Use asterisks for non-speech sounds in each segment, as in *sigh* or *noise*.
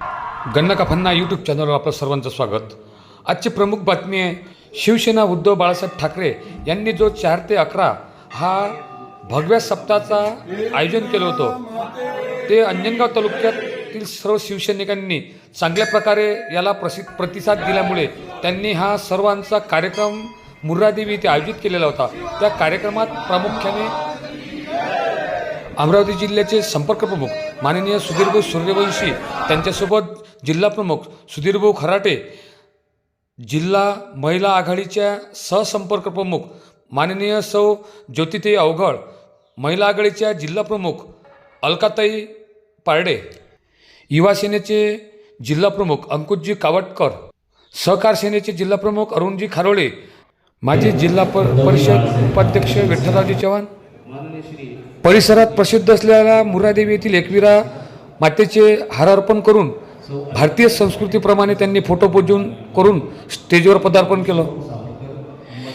गन्ना का फन्ना यूट्यूब चॅनलवर आपलं सर्वांचं स्वागत. आजची प्रमुख बातमी आहे शिवसेना उद्धव बाळासाहेब ठाकरे यांनी जो चार ते अकरा हा भगव्या सप्ताहाचा आयोजन केलं होतं ते अंजनगाव तालुक्यातील सर्व शिवसैनिकांनी चांगल्या प्रकारे याला प्रसि प्रतिसाद दिल्यामुळे त्यांनी हा सर्वांचा कार्यक्रम मुर्रादेवी इथे आयोजित केलेला होता. त्या कार्यक्रमात प्रामुख्याने अमरावती जिल्ह्याचे संपर्क प्रमुख माननीय सुधीरभाऊ सूर्यवंशी त्यांच्यासोबत जिल्हा प्रमुख सुधीरभाऊ खराटे जिल्हा महिला आघाडीच्या सहसंपर्क प्रमुख माननीय सौ ज्योतिताई अवघड महिला आघाडीच्या जिल्हा प्रमुख अलकाताई पारडे युवा सेनेचे जिल्हा प्रमुख अंकुशजी कावटकर सहकार सेनेचे जिल्हा प्रमुख अरुणजी खारोळे माजी जिल्हा पर परिषद उपाध्यक्ष विठ्ठलरावजी चव्हाण परिसरात प्रसिद्ध असलेल्या मुरादेवी येथील एकविरा मातेचे हारार्पण करून भारतीय संस्कृतीप्रमाणे त्यांनी फोटो पूजन करून स्टेजवर पदार्पण केलं.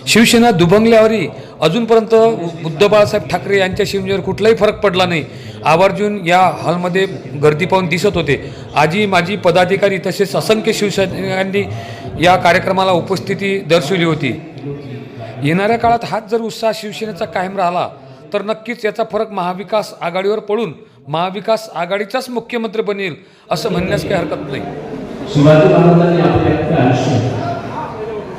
शिवसेना दुभंगल्यावरी अजूनपर्यंत बुद्ध बाळासाहेब ठाकरे यांच्या शिवसेनेवर कुठलाही फरक पडला नाही. आवर्जून या हॉलमध्ये गर्दी पाहून दिसत होते. आजी माजी पदाधिकारी तसेच असंख्य शिवसैनिकांनी या कार्यक्रमाला उपस्थिती दर्शवली होती. येणाऱ्या काळात हाच जर उत्साह शिवसेनेचा कायम राहिला तर नक्कीच याचा फरक महाविकास आघाडीवर पडून महाविकास आघाडीचाच मुख्यमंत्री बनेल असं म्हणण्यास काही हरकत नाही. शिवाजी महाराजांनी आपले आयुष्य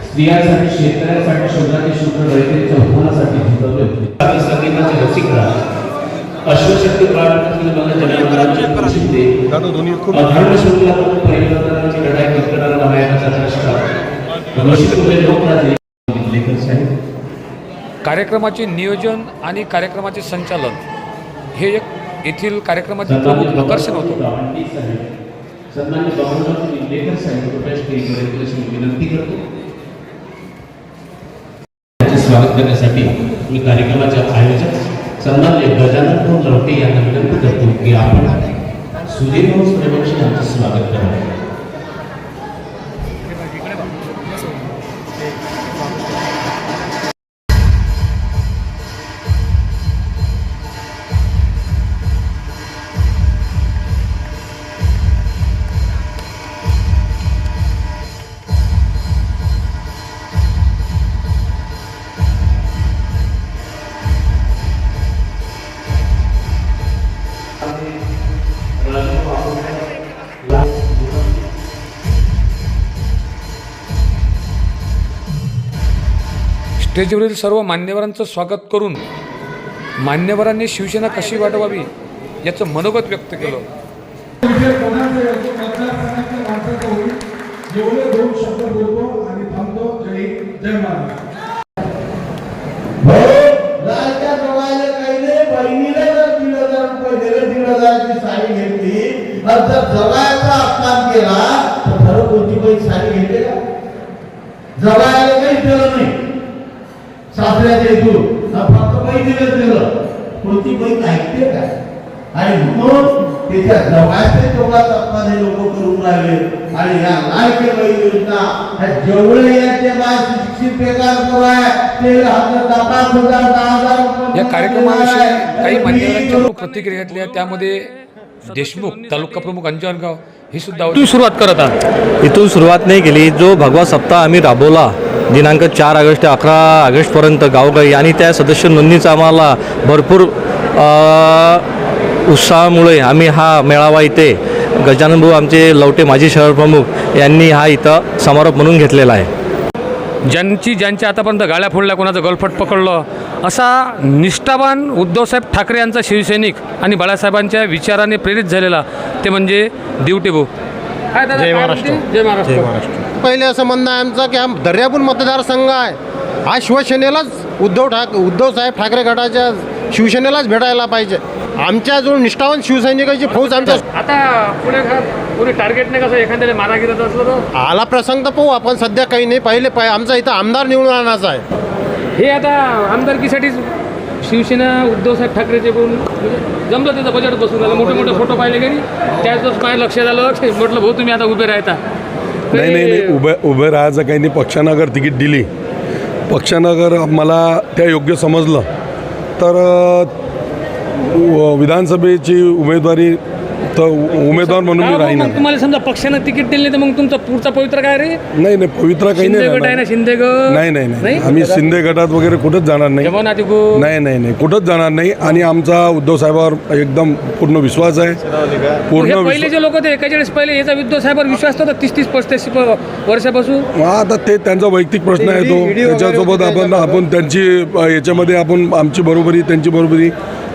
स्त्रियांसाठी शेतकऱ्यांसाठी शोधाचे शूद्र रयतेच्या उन्हाळ्यासाठी झिजवले होते. आणि संगीताचे रसिक राज अश्वशक्ती प्राणातील मला जनावरांचे शिंदे. अधर्म शून्यातून परिवर्तनाची लढाई करणारा महायानाचा द्रष्टा रसिक उभे लोकराजे साहेब. कार्यक्रमाचे नियोजन आणि कार्यक्रमाचे संचालन हे एक येथील कार्यक्रमाचे प्रमुख आकर्षण होतं. स्वागत करण्यासाठी मी कार्यक्रमाचे आयोजक सन्मान्य गजानन भाऊ लवटे यांना विनंती करतो की आपण सुधीर भाऊ सूर्यवंशी यांचे स्वागत स्टेजवरील सर्व मान्यवरांचं स्वागत करून मान्यवरांनी शिवसेना कशी वाढवावी याचं मनोगत व्यक्त केलं. विषय काही काही दिलं नाही. हा फक्त ऐकते का? आणि म्हणून त्याच्या अपमान हे लोक करून राहिले. आणि या लाडके बाई योजना ह्या जेवढे याचे शिक्षित बेकार कराय ते हजार दहा हजार दहा हजार या कार्यक्रमाविषयी काही मान्यवरांच्या प्रतिक्रिया घेतल्या त्यामध्ये देशमुख तालुका प्रमुख अंजनगाव हे सुद्धा. सुरुवात करत आहात. इथून सुरुवात नाही केली. जो भगवा सप्ताह आम्ही राबवला दिनांक चार ऑगस्ट ते अकरा ऑगस्टपर्यंत गावोगावी आणि त्या सदस्य नोंदणीचा आम्हाला भरपूर अ, उत्साहामुळे आम्ही हा मेळावा इथे गजानन भाऊ आमचे लवटे माजी शहर प्रमुख यांनी हा इथं समारोप म्हणून घेतलेला आहे. ज्यांची ज्यांच्या आतापर्यंत गाड्या फोडल्या कोणाचं गलफट पकडलं असा निष्ठावान उद्धवसाहेब ठाकरे यांचा शिवसैनिक आणि बाळासाहेबांच्या विचाराने प्रेरित झालेला ते म्हणजे दिवटे भाऊ काय दादा, काय म्हणते? जय महाराष्ट्र. पहिले असं म्हणणं आहे आमचं की हा दर्यापूर मतदारसंघ आहे. हा शिवसेनेलाच उद्धव ठाक उद्धवसाहेब ठाकरे गटाच्या शिवसेनेलाच भेटायला पाहिजे. आमच्या जो निष्ठावान शिवसैनिकाची फौज आमच्या आता पुणे कोणी टार्गेट नाही कसं एखाद्याला मारा गिरत असलं तर? आला प्रसंग तर पाहू आपण सध्या काही नाही. पहिले पाय आमचा इथं आमदार निवडून आणायचा आहे. हे आता आमदारकीसाठीच शिवसेना उद्धवसाहेब ठाकरेचे कोण जमलं त्याचं बजेट बसून झालं मोठे मोठे फोटो पाहिले गेली त्याच माझ्या लक्षात आलं. *laughs* म्हटलं भाऊ तुम्ही आता उभे राहता. नाही नाही नाही. उभे उभे राहायचं काही नाही पक्षानं अगर तिकीट दिली. पक्षानं अगर मला त्या योग्य समजलं. तर विधानसभेची उमेदवारी तर उमेदवार म्हणून मी राहीन मग तुम्हाला समजा पक्षानं तिकीट दिले तर मग तुमचा पुढचा पवित्र काय रे? नाही नाही पवित्रा काही शिंदे नाही गट आहे ना राहणार. शिंदे गट? नाही नाही नाही. आम्ही शिंदे गटात वगैरे कुठंच जाणार नाही. जेव्हा नाही नाही नाही. कुठंच जाणार नाही. आणि आमचा उद्धव साहेबावर एकदम पूर्ण विश्वास आहे. पूर्ण हे पहिले विश्वास जे लोक होते एकेचाळीस पहिले याचा विद्व साहेबांवर विश्वास होता तीस तीस पस्तीस प- वर्षापासून? आता ते त्यांचा वैयक्तिक प्रश्न आहे तो. त्याच्यासोबत आपण आपण त्यांची अ, याच्यामध्ये आपण आमची बरोबरी त्यांची बरोबरी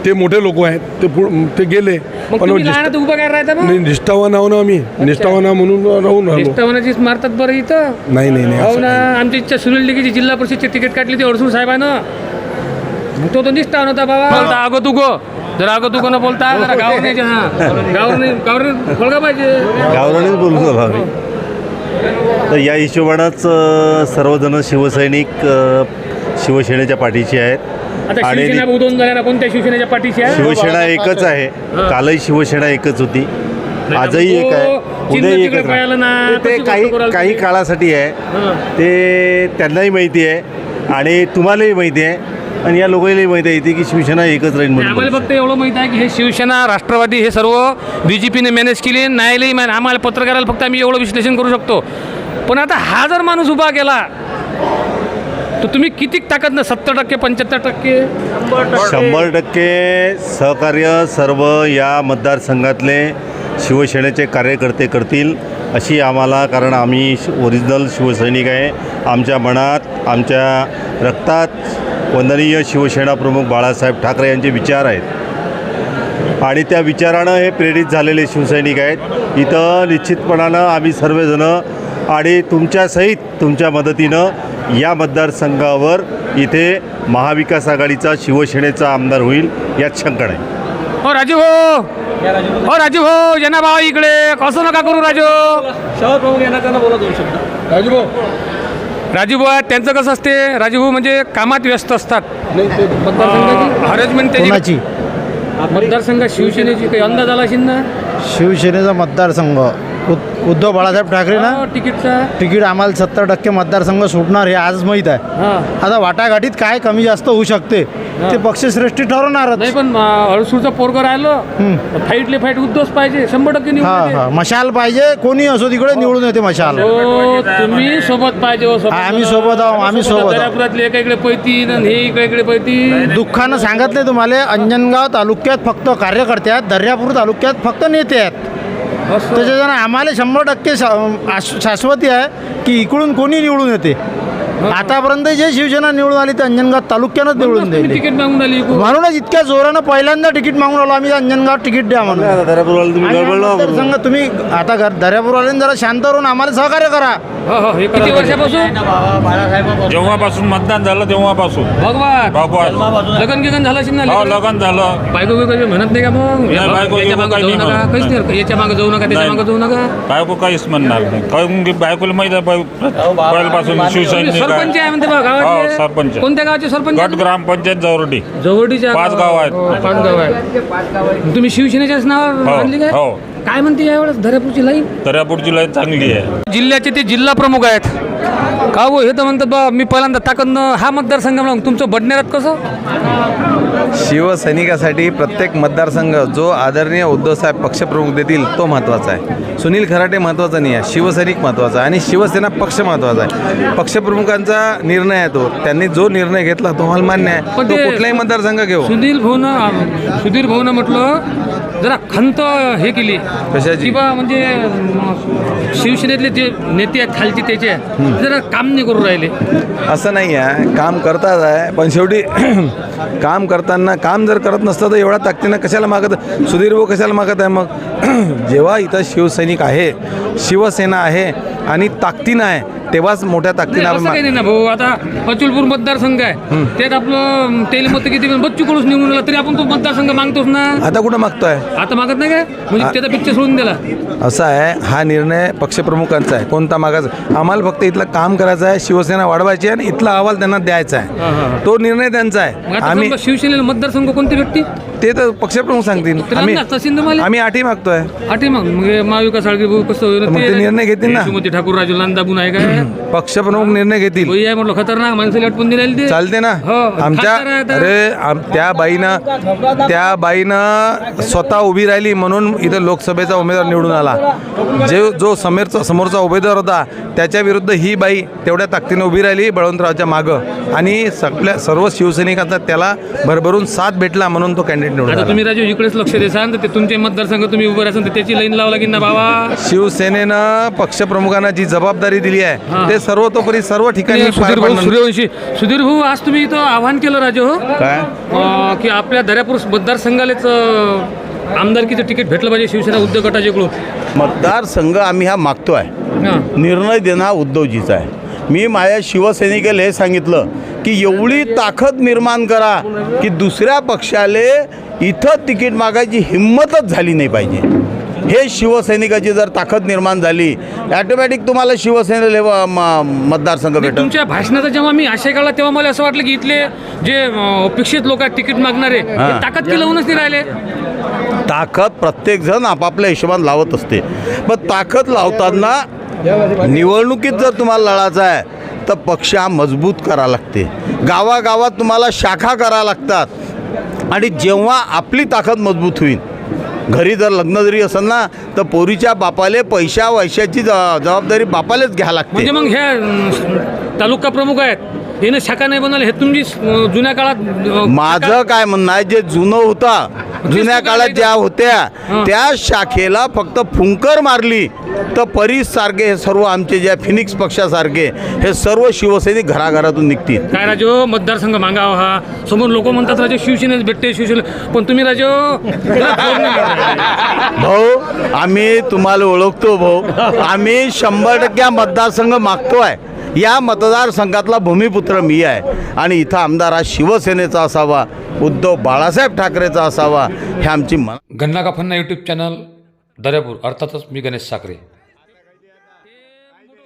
ते मोठे लोक आहेत ते पुढ- ते गेले. मग पण तुम्ही निष्ठा- लहान उभं काय राहता मग? नाही निष्ठावान आहो ना आम्ही. निष्ठावान आहो म्हणून राहून राहिलो ज्येष्ठवनाचीच मारतात बरं इथं? नाही नाही नाही हो असं ना आमची इच्छा सुनील डिगीची जिल्हा परिषदची तिकीट काढली ती अडसूळ साहेबानं. तो तो निष्ठावान होता बाबा. बोलता अगो तू गो जरा अगो तू कोण बोलता जरा गावर नाही गावर नाही गावर खोलगा पाहिजे. गावरानेच बोलतो आम्ही. तर या हिशोबानंच अ, सर्वजण शिवसैनिक अ, शिवसेनेच्या पाठीशी आहेत. आता आणि शिवसेना उदोन झाल्या ना कोणत्या शिवसेनेच्या पाठीशी आहे? शिवसेना एकच आहे. कालही शिवसेना एकच होती. आजही एक आहे. चिन्ह उद्याही तिकडे एकच ना. ते गोष्ट काही कराल काही तुम्ही? काळासाठी आहे. ते त्यांनाही माहिती आहे. आणि तुम्हालाही माहिती आहे. आणि या लोकांनाही माहिती आहे की शिवसेना एकच राहील आम्हाला म्हणून फक्त एवढं माहीत आहे की हे शिवसेना राष्ट्रवादी हे सर्व बी जे पीने मॅनेज केले. न्यायालयी मॅन आम्हाला पत्रकाराला फक्त आम्ही एवढं विश्लेषण करू शकतो. पण आता हा जर माणूस उभा केला तर तुम्ही किती ताकद ना? सत्तर टक्के पंच्याहत्तर टक्के? शंभर टक्के सहकार्य सर्व या मतदारसंघातले शिवसेनेचे कार्यकर्ते करतील अशी आम्हाला कारण आम्ही ओरिजिनल शिवसैनिक आहे. आमच्या मनात आमच्या रक्तात वंदनीय शिवसेना प्रमुख बाळासाहेब ठाकरे यांचे विचार आहेत. आणि त्या विचारानं हे प्रेरित झालेले शिवसैनिक आहेत. इथं निश्चितपणानं आम्ही सर्वजणं आणि तुमच्यासहित तुमच्या मदतीनं या मतदारसंघावर इथे महाविकास आघाडीचा शिवसेनेचा आमदार होईल यात शंका नाही. हो राजू हो हो राजू हो यांना भावा इकडे. कसं नका करू राजू. राजू भाऊ. राजू भाऊ त्यांचं कसं असते? राजू भाऊ म्हणजे कामात व्यस्त असतात. हरेजमेंट कोणाची? मतदारसंघात शिवसेनेची काही अंदाज आला असेल ना? शिवसेनेचा मतदारसंघ. उद- उद्धव बाळासाहेब ठाकरे ना? हो, तिकीटचा. तिकीट आम्हाला सत्तर टक्के मतदारसंघ सुटणार हे आज माहीत आहे. हा. आता वाटाघाटीत काय कमी जास्त होऊ शकते ते पक्षश्रेष्ठी ठरवणारच. नाही पण हळसूरचं पोरगं राहिलं फाईटले फाईट उद्धवच पाहिजे शंभर टक्के हा. हा. मशाल पाहिजे कोणी असो तिकडे निवडून येते मशाल. हो तुम्ही सोबत पाहिजे हो सोबत. हा, आम्ही सोबत आहो, आम्ही सोबत. आहो. दर्यापुरातले एका इकडे आणि हे इकडे इकडे पैती दुःखानं सांगितले तुम्हाला अंजनगाव तालुक्यात फक्त कार्यकर्ते आहेत दर्यापूर तालुक्यात फक्त नेते आहेत. त्याच्यानं आम्हाला शंभर टक्के शाश्वती आहे की इकडून कोणी निवडून येते. आतापर्यंत जे शिवसेना निवडून आली ते अंजनगाव तालुक्यानंच निवडून दिली तिकीट मागून आली. म्हणूनच इतक्या जोरानं पहिल्यांदा तिकीट मागून आलो आम्ही अंजनगाव तिकीट द्या म्हणून. दर्यापूरवाले तुम्ही आता घर दर्यापूरवाल्यांनी जरा शांत राहून आम्हाला सहकार्य करा. हो हो हे किती वर्षापासून? जेव्हापासून मतदान झालं तेव्हापासून. भगवान. भगवान. लगन गिगन झालं असेल ना हो? लगन झालं. बायको बिको म्हणत नाही का मग? नाही, बायको याच्या मागं काही जाऊ नाही नका. म्हणत. काहीच नाही. याच्या मागे जाऊ नका त्याच्या नाही. मागे जाऊ नका. बायको काहीच म्हणणार नाही. कारण की बायकोला माहीत आहे बाय- पहिल्यापासून तुम्ही शिवसैनिक सरपंच आहे आहे म्हणते बा हो गावात सरपंच कोणत्या गावाचे सरपंच गट ग्रामपंचायत जवळडी जवळीच्या पाच गाव आहेत. हो, पाच गाव आहेत. तुम्ही शिवसेनेच्याच नावावर हो, बांधली काय? हो. काय म्हणते यावेळेस? धऱ्यापूरची लाईन? दर्यापूरची लाईन चांगली आहे. जिल्ह्याचे ते जिल्हा प्रमुख आहेत. का हो? हे तर म्हणतात बा मी पहिल्यांदा ताकदनं हा मतदारसंघ म्हणून तुमचं बडनेरात कसं? शिवसैनिकासाठी प्रत्येक मतदारसंघ जो आदरणीय उद्धवसाहेब पक्षप्रमुख देतील तो महत्त्वाचा आहे. सुनील खराटे महत्त्वाचा नाही आहे. शिवसैनिक महत्त्वाचा आहे. आणि शिवसेना पक्ष महत्त्वाचा आहे. पक्षप्रमुखांचा निर्णय आहे तो. त्यांनी जो निर्णय घेतला तो मला मान्य आहे. पण तो ते- कुठलाही मतदारसंघ घेऊ. सुधीर भाऊनं सुधीर भाऊनं म्हटलं जरा खंत हे केली. कशाची? की बा म्हणजे शिवसेनेतले जे नेते आहेत खालचे त्याचे जरा काम नाही करू राहिले. असं नाही आहे. काम करतात आहे. पण शेवटी *clears throat* काम करताना काम जर करत नसतं तर एवढ्या ताकदीनं कशाला मागत? सुधीर भाऊ कशाला मागत आहे मग? *clears throat* जेव्हा इथं शिवसैनिक आहे शिवसेना आहे आणि ताकदीनं आहे तेव्हाच मोठ्या ताकदीनं आपण नाही ना भाऊ. आता अचलपूर मतदारसंघ आहे. त्यात आपलं तेल मत किती पण बच्चू कडूस निवडून आला तरी आपण तो मतदारसंघ मागतोच ना. आता कुठं मागतोय? आता मागत नाही काय? म्हणजे त्याचा पिक्चर सोडून दिला. असं आहे हा निर्णय पक्षप्रमुखांचा आहे. कोणता मागायचा आम्हाला फक्त इथलं काम करायचं आहे शिवसेना वाढवायची आहे आणि इथला अहवाल त्यांना द्यायचा आहे. तो निर्णय त्यांचा मग आहे आता आम्ही समजा शिवसेनेला मतदारसंघ कोणते व्यक्ती? ते तर पक्षप्रमुख सांगतील. तर आम्ही तुम्हाला? आम्ही आठी मागतोय. आठी मग मग हे महाविकास आघाडी भाऊ कसं होईल. तर मग ते निर्णय घेतील ना. यशोमती ठाकूर राजू दाबून आहे काय? *clears throat* पक्षप्रमुख निर्णय घेतील. होई आहे म्हटलं खतरनाक. माणसाला अटकून दिलेली ते. चालते ना. हो, आमच्या खासदार आहे आता. अरे आम त्या बाईनं त्या बाईनं स्वतः उभी राहिली म्हणून इथं लोकसभेचा उमेदवार निवडून आला. जे जो समेरचा समोरचा उमेदवार होता त्याच्या विरुद्ध ही बाई तेवढ्या ताकदीने उभी राहिली बळवंतरावच्या मागं. आणि सगळ्या सर्व शिवसैनिकांचा त्याला भरभरून साथ भेटला म्हणून तो कॅन्डिडेट निवडून आता आला तुम्ही राजू इकडेच लक्ष देसान तर ते तुमचे मतदारसंघ तुम्ही उभं राहाल तर त्याची लाईन लावला की ना बाबा? शिवसेनेनं पक्षप्रमुखांना जी जबाबदारी दिली आहे ते सर्वतोपरी सर्व ठिकाणी पार सुधीर भाऊ पाडणं- सूर्यवंशी सुधीर भाऊ आज तुम्ही इथं आव्हान केलं राजू हो? काय? अं, की आपल्या दर्यापूर मतदारसंघालेच अं, आमदारकीचं तिकीट भेटलं पाहिजे शिवसेना उद्योग गटाच्याकडून. मतदारसंघ आम्ही हा मागतोय हां. निर्णय देणं हा उद्धवजीचा आहे. मी माझ्या शिवसैनिकाला हे सांगितलं की एवढी ताकद निर्माण करा की दुसऱ्या पक्षाले इथं तिकीट मागायची हिंमतच झाली नाही पाहिजे. हे शिवसैनिकाची जर ताकद निर्माण झाली ॲटोमॅटिक तुम्हाला शिवसेनेला मतदारसंघ भेटेल. तुमच्या भाषणाचा जेव्हा मी आशय काढला तेव्हा मला असं वाटलं की इथले जे अपेक्षित लोक आहेत तिकीट मागणारे. ताकद की लावूनच नाही राहिले. ताकद प्रत्येकजण आपापल्या हिशोबाने लावत असते. पण ताकद लावताना निवडणुकीत जर तुम्हाला लढायचं आहे तर पक्ष हा मजबूत करा लागते. गावागावात तुम्हाला शाखा करा लागतात. आणि जेव्हा आपली ताकद मजबूत होईल. घरी जर लग्न जरी असेल ना तर पोरीच्या बापाले पैशा वैशाची ज- जबाबदारी बापालेच घ्या लागते. म्हणजे मग हे तालुका प्रमुख आहेत. यानं शाखा नाही बनवल्या हे तुमची जुन्या काळात माझं काय म्हणणं आहे जे जुनं होता जुन्या काळात ज्या होत्या. त्या शाखेला फक्त फुंकर मारली तर परीस सारखे हे सर्व आमचे ज्या फिनिक्स पक्षासारखे हे सर्व शिवसैनिक घराघरातून निघतील. काय राजो मतदारसंघ मागावा हा. समोर लोक म्हणतात राजे शिवसेनेच भेटते शिवसेने. पण तुम्ही राजो भाऊ आम्ही तुम्हाला ओळखतो भाऊ. आम्ही शंभर टक्के मतदारसंघ मागतोय. या मतदारसंघातला भूमिपुत्र मी आहे. आणि इथं आमदार हा शिवसेनेचा असावा उद्धव बाळासाहेब ठाकरेचा असावा हे आमची मन गन्ना का फन्ना यूट्यूब चॅनल दर्यापूर. अर्थातच मी गणेश साखरे.